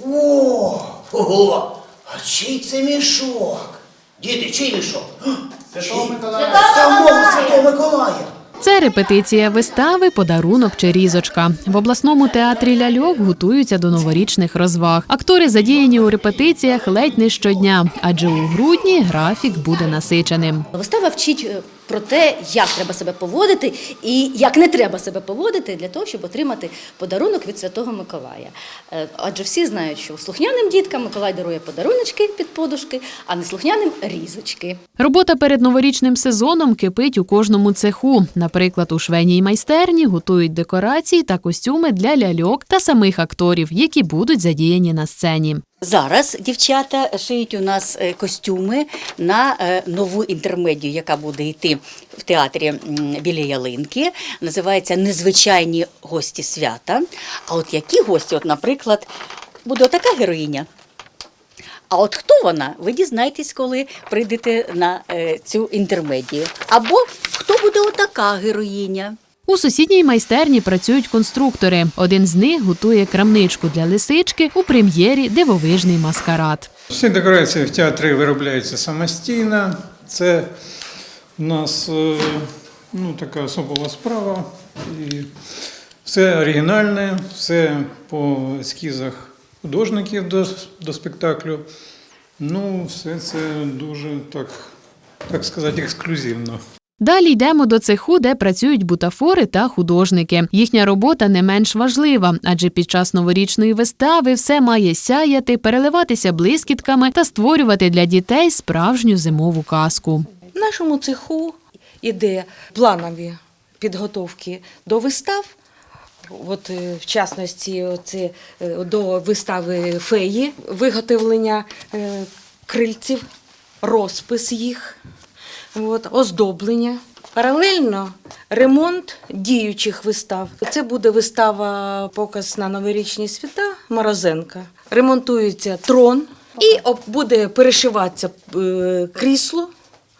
О, ого, а чий це мішок? Діти, чий мішок? Святого Миколая. Самого Святого Миколая. Це репетиція вистави, подарунок чи різочка. В обласному театрі ляльок готуються до новорічних розваг. Актори задіяні у репетиціях ледь не щодня, адже у грудні графік буде насиченим. Вистава вчить е, про те, як треба себе поводити і як не треба себе поводити для того, щоб отримати подарунок від Святого Миколая. Е, Адже всі знають, що слухняним діткам Миколай дарує подаруночки під подушки, а неслухняним різочки. Робота перед новорічним сезоном кипить у кожному цеху. Наприклад, у швейній майстерні готують декорації та костюми для ляльок та самих акторів, які будуть задіяні на сцені. Зараз дівчата шиють у нас е, костюми на е, нову інтермедію, яка буде йти в театрі біля ялинки. Називається Незвичайні гості свята. А от які гості? От, наприклад, буде отака героїня. А от хто вона, ви дізнаєтесь, коли прийдете на е, цю інтермедію. Або хто буде отака героїня. У сусідній майстерні працюють конструктори. Один з них готує крамничку для лисички у прем'єрі Дивовижний маскарад. Всі декорації в театрі виробляються самостійно. Це у нас е, ну, така особова справа. І все оригінальне, все по ескізах художників до, до спектаклю. Ну, все це дуже так, так сказати, ексклюзивно. Далі йдемо до цеху, де працюють бутафори та художники. Їхня робота не менш важлива, адже під час новорічної вистави все має сяяти, переливатися блискітками та створювати для дітей справжню зимову казку. В нашому цеху іде планові підготовки до вистав. От, е, в частності, це е, до вистави феї, виготовлення е, крильців, розпис їх, от, оздоблення. Паралельно ремонт діючих вистав. Це буде вистава показ на новорічні свята Морозенка. Ремонтується трон і буде перешиватися е, крісло,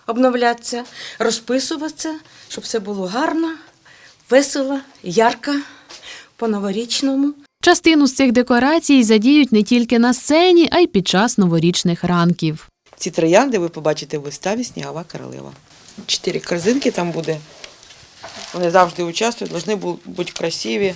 обновлятися, розписуватися, щоб все було гарно, весело, ярко, по-новорічному. Частину з цих декорацій задіють не тільки на сцені, а й під час новорічних ранків. Ці троянди ви побачите в виставі Снігова королева. Чотири корзинки там буде. Вони завжди участвують, повинні бути красиві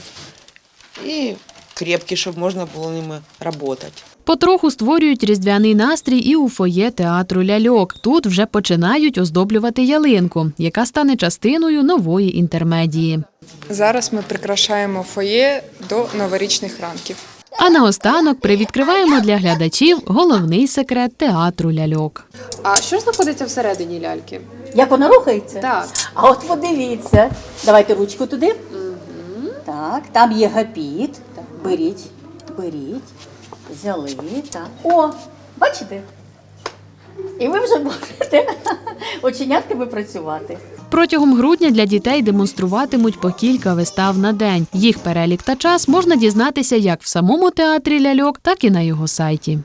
і крепкі, щоб можна було ними працювати. Потроху створюють різдвяний настрій і у фоє театру ляльок. Тут вже починають оздоблювати ялинку, яка стане частиною нової інтермедії. Зараз ми прикрашаємо фоє до новорічних ранків. А наостанок привідкриваємо для глядачів головний секрет театру ляльок. А що знаходиться всередині ляльки? Як вона рухається? Так. А от подивіться. Давайте ручку туди. Так, там є гапіт. Беріть, беріть, взяли. Так. О, бачите? І ви вже можете оченятками працювати. Протягом грудня для дітей демонструватимуть по кілька вистав на день. Їх перелік та час можна дізнатися як в самому театрі ляльок, так і на його сайті.